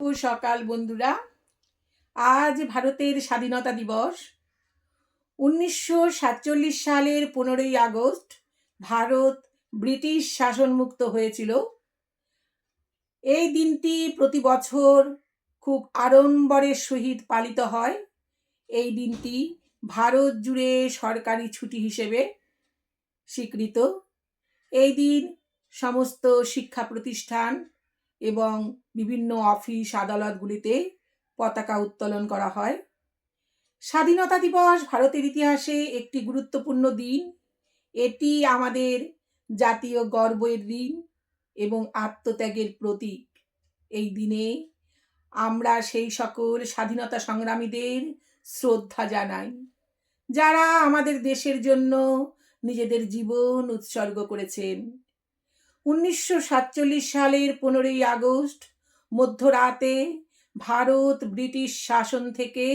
সকাল বন্ধুরা। আজ ভারতের স্বাধীনতা দিবস। উনিশশো সাতচল্লিশ সালের পনেরোই আগস্ট ভারত ব্রিটিশ শাসনমুক্ত হয়েছিল। এই দিনটি প্রতি বছর খুব আড়ম্বরের সহিত পালিত হয়। এই দিনটি ভারত জুড়ে সরকারি ছুটি হিসেবে স্বীকৃত। এই দিন সমস্ত শিক্ষা প্রতিষ্ঠান এবং বিভিন্ন অফিস আদালতগুলিতে পতাকা উত্তোলন করা হয়। স্বাধীনতা দিবস ভারতের ইতিহাসে একটি গুরুত্বপূর্ণ দিন। এটি আমাদের জাতীয় গর্বের দিন এবং আত্মত্যাগের প্রতীক। এই দিনে আমরা সেই সকল স্বাধীনতা সংগ্রামীদের শ্রদ্ধা জানাই, যারা আমাদের দেশের জন্য নিজেদের জীবন উৎসর্গ করেছেন। উনিশশো সাতচল্লিশ সালের পনেরোই আগস্ট, মধ্যরাতে ভারত ব্রিটিশ শাসন থেকে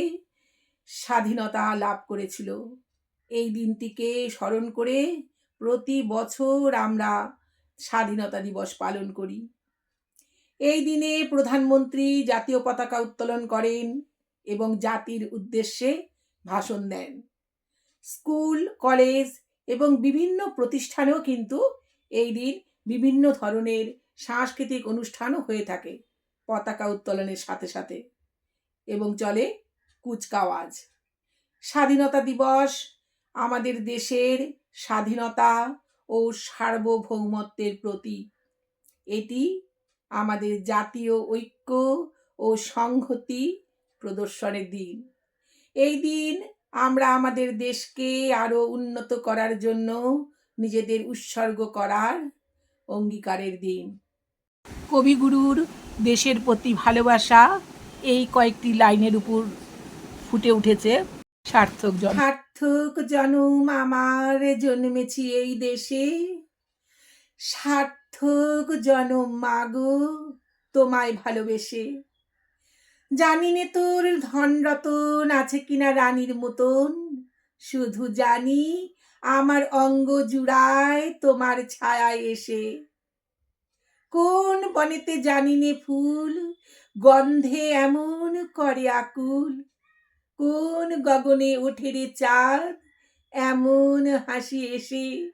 স্বাধীনতা লাভ করেছিল। এই দিনটিকে স্মরণ করে প্রতি বছর আমরা স্বাধীনতা দিবস পালন করি। এই দিনে প্রধানমন্ত্রী জাতীয় পতাকা উত্তোলন করেন এবং জাতির উদ্দেশ্যে ভাষণ দেন। স্কুল, কলেজ এবং বিভিন্ন প্রতিষ্ঠানেও কিন্তু এই দিন বিভিন্ন ধরনের সাংস্কৃতিক অনুষ্ঠানও হয়ে থাকে পতাকা উত্তোলনের সাথে সাথে এবং চলে কুচকাওয়াজ। স্বাধীনতা দিবস আমাদের দেশের স্বাধীনতা ও সার্বভৌমত্বের প্রতীক। এটি আমাদের জাতীয় ঐক্য ও সংহতি প্রদর্শনের দিন। এই দিন আমরা আমাদের দেশকে আরও উন্নত করার জন্য নিজেদের উৎসর্গ করার অঙ্গীকারের দিন। কবিগুরুর দেশের প্রতি ভালোবাসা এই কয়েকটি লাইনের উপর ফুটে উঠেছে সার্থক জন। সার্থক জনম আমার জন্মেছি এই দেশে। সার্থক জনম মাগো তোমায় ভালোবেসে। জানি নে তোর ধন রতন আছে কিনা রানীর মতন। শুধু জানি আমার অঙ্গ জুড়ায় তোমার ছায়ায় এসে। কোন বনেতে জানি নে ফুল, গন্ধে এমন করে আকুল। কোন গগনে ওঠে রে চাঁদ, এমন হাসি এসে।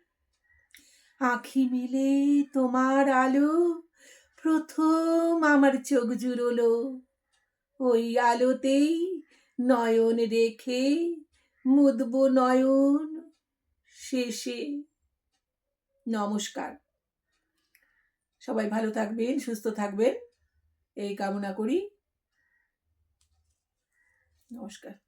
আখি মিলে তোমার আলো, প্রথম আমার চোখ জুড়লো। ওই আলোতেই নয়ন রেখে মুদব নয়ন শেষে নমস্কার। সবাই ভালো থাকবেন সুস্থ থাকবেন। এই কামনা করি। নমস্কার।